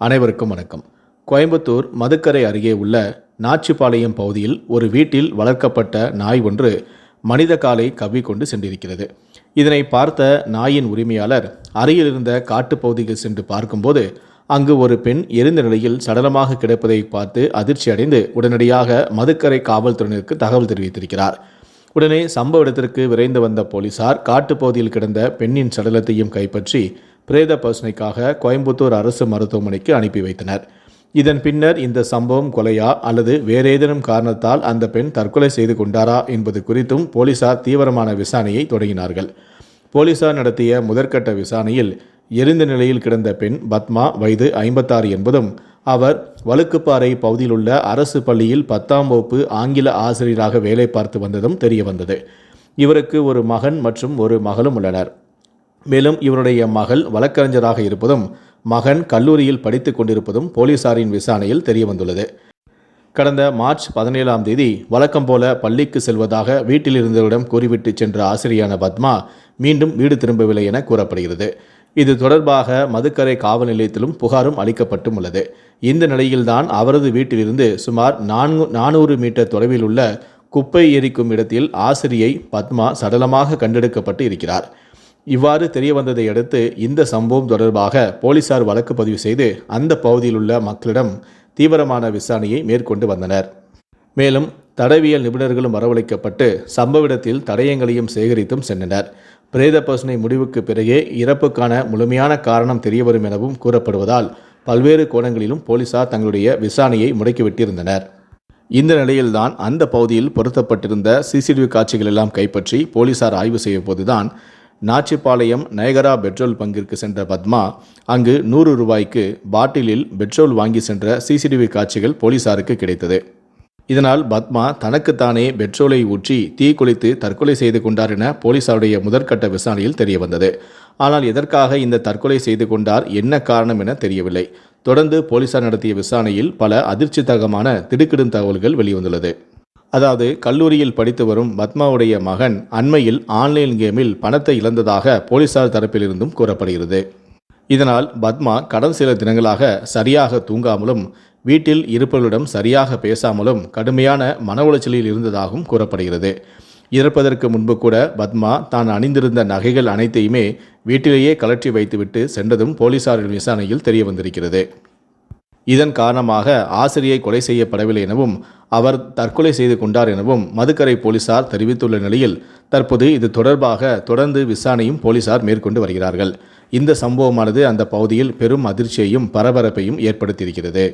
அனைவருக்கும் வணக்கம். கோயம்புத்தூர் மதுக்கரை அருகே உள்ள நாச்சிபாளையம் பகுதியில் ஒரு வீட்டில் வளர்க்கப்பட்ட நாய் ஒன்று மனித காலை கவ்விக்கொண்டு சென்றிருக்கிறது. இதனை பார்த்த நாயின் உரிமையாளர் அருகில் இருந்த காட்டுப்பகுதிக்கு சென்று பார்க்கும்போது அங்கு ஒரு பெண் எரிந்த நிலையில் சடலமாக கிடப்பதை பார்த்து அதிர்ச்சி அடைந்து உடனடியாக மதுக்கரை காவல்துறையினருக்கு தகவல் தெரிவித்திருக்கிறார். உடனே சம்பவ இடத்திற்கு விரைந்து வந்த போலீசார் காட்டுப்பகுதியில் கிடந்த பெண்ணின் சடலத்தையும் கைப்பற்றி பிரேத பரிசோதனைக்காக கோயம்புத்தூர் அரசு மருத்துவமனைக்கு அனுப்பி வைத்தனர். இதன் பின்னர் இந்த சம்பவம் கொலையா அல்லது வேறேதேனும் காரணத்தால் அந்த பெண் தற்கொலை செய்து கொண்டாரா என்பது குறித்தும் போலீசார் தீவிரமான விசாரணையை தொடங்கினார்கள். போலீசார் நடத்திய முதற்கட்ட விசாரணையில் எரிந்த நிலையில் கிடந்த பெண் பத்மா வயது ஐம்பத்தாறு என்பதும் அவர் வழுக்குப்பாறை பகுதியிலுள்ள அரசு பள்ளியில் பத்தாம் வகுப்பு ஆங்கில ஆசிரியராக வேலை பார்த்து வந்ததும் தெரியவந்தது. இவருக்கு ஒரு மகன் மற்றும் ஒரு மகளும் உள்ளனர். மேலும் இவருடைய மகள் வழக்கறிஞராக இருப்பதும் மகன் கல்லூரியில் படித்துக் கொண்டிருப்பதும் போலீசாரின் விசாரணையில் தெரியவந்துள்ளது. கடந்த மார்ச் பதினேழாம் தேதி வழக்கம் போல பள்ளிக்கு செல்வதாக வீட்டில் இருந்தவரிடம் கூறிவிட்டு சென்ற ஆசிரியான பத்மா மீண்டும் வீடு திரும்பவில்லை என கூறப்படுகிறது. இது தொடர்பாக மதுக்கரை காவல் நிலையத்திலும் புகாரும் அளிக்கப்பட்டும் உள்ளது. இந்த நிலையில்தான் அவரது வீட்டிலிருந்து சுமார் நான்கு நானூறு மீட்டர் தொலைவில் உள்ள குப்பை எரிக்கும் இடத்தில் ஆசிரியை பத்மா சடலமாக கண்டெடுக்கப்பட்டு இருக்கிறார். இவ்வாறு தெரிய வந்ததை அடுத்து இந்த சம்பவம் தொடர்பாக போலீசார் வழக்கு பதிவு செய்து அந்த பகுதியில் உள்ள மக்களிடம் தீவிரமான விசாரணையை மேற்கொண்டு வந்தனர். மேலும் தடவியல் நிபுணர்களும் வரவழைக்கப்பட்டு சம்பவ இடத்தில் தடயங்களையும் சேகரித்தும் சென்றனர். பிரேத பரிசோதனை முடிவுக்கு பிறகே இறப்புக்கான முழுமையான காரணம் தெரியவரும் எனவும் கூறப்படுவதால் பல்வேறு கோணங்களிலும் போலீசார் தங்களுடைய விசாரணையை முடக்கிவிட்டிருந்தனர். இந்த நிலையில்தான் அந்த பகுதியில் பொருத்தப்பட்டிருந்த சிசிடிவி காட்சிகள் எல்லாம் கைப்பற்றி போலீசார் ஆய்வு செய்ய போதுதான் நாச்சிபாளையம் நயகரா பெட்ரோல் பங்கிற்கு சென்ற பத்மா அங்கு நூறு ரூபாய்க்கு பாட்டிலில் பெட்ரோல் வாங்கி சென்ற சிசிடிவி காட்சிகள் போலீசாருக்கு கிடைத்தது. இதனால் பத்மா தனக்குத்தானே பெட்ரோலை ஊற்றி தீ குளித்து தற்கொலை செய்து கொண்டார் என போலீசாருடைய முதற்கட்ட விசாரணையில் தெரியவந்தது. ஆனால் எதற்காக இந்த தற்கொலை செய்து கொண்டார் என்ன காரணம் என தெரியவில்லை. தொடர்ந்து போலீசார் நடத்திய விசாரணையில் பல அதிர்ச்சிதகமான திடுக்கிடும் தகவல்கள் வெளிவந்துள்ளது. அதாவது கல்லூரியில் படித்து வரும் பத்மாவுடைய மகன் அண்மையில் ஆன்லைன் கேமில் பணத்தை இழந்ததாக போலீசார் தரப்பிலிருந்தும் கூறப்படுகிறது. இதனால் பத்மா கடன் சில தினங்களாக சரியாக தூங்காமலும் வீட்டில் இருப்பவர்களிடம் சரியாக பேசாமலும் கடுமையான மன உளைச்சலில் இருந்ததாகவும் கூறப்படுகிறது. இறப்பதற்கு முன்பு கூட பத்மா தான் அணிந்திருந்த நகைகள் அனைத்தையுமே வீட்டிலேயே கலற்றி வைத்துவிட்டு சென்றதும் போலீசாரின் விசாரணையில் தெரிய வந்திருக்கிறது இதன் காரணமாக ஆசிரியை கொலை செய்யப்படவில்லை எனவும் அவர் தற்கொலை செய்து கொண்டார் எனவும் மதுக்கரை போலீசார் தெரிவித்துள்ள நிலையில் தற்போது இது தொடர்பாக தொடர்ந்து விசாரணையும் போலீசார் மேற்கொண்டு வருகிறார்கள். இந்த சம்பவமானது அந்த பகுதியில் பெரும் அதிர்ச்சியையும் பரபரப்பையும் ஏற்படுத்தியிருக்கிறது.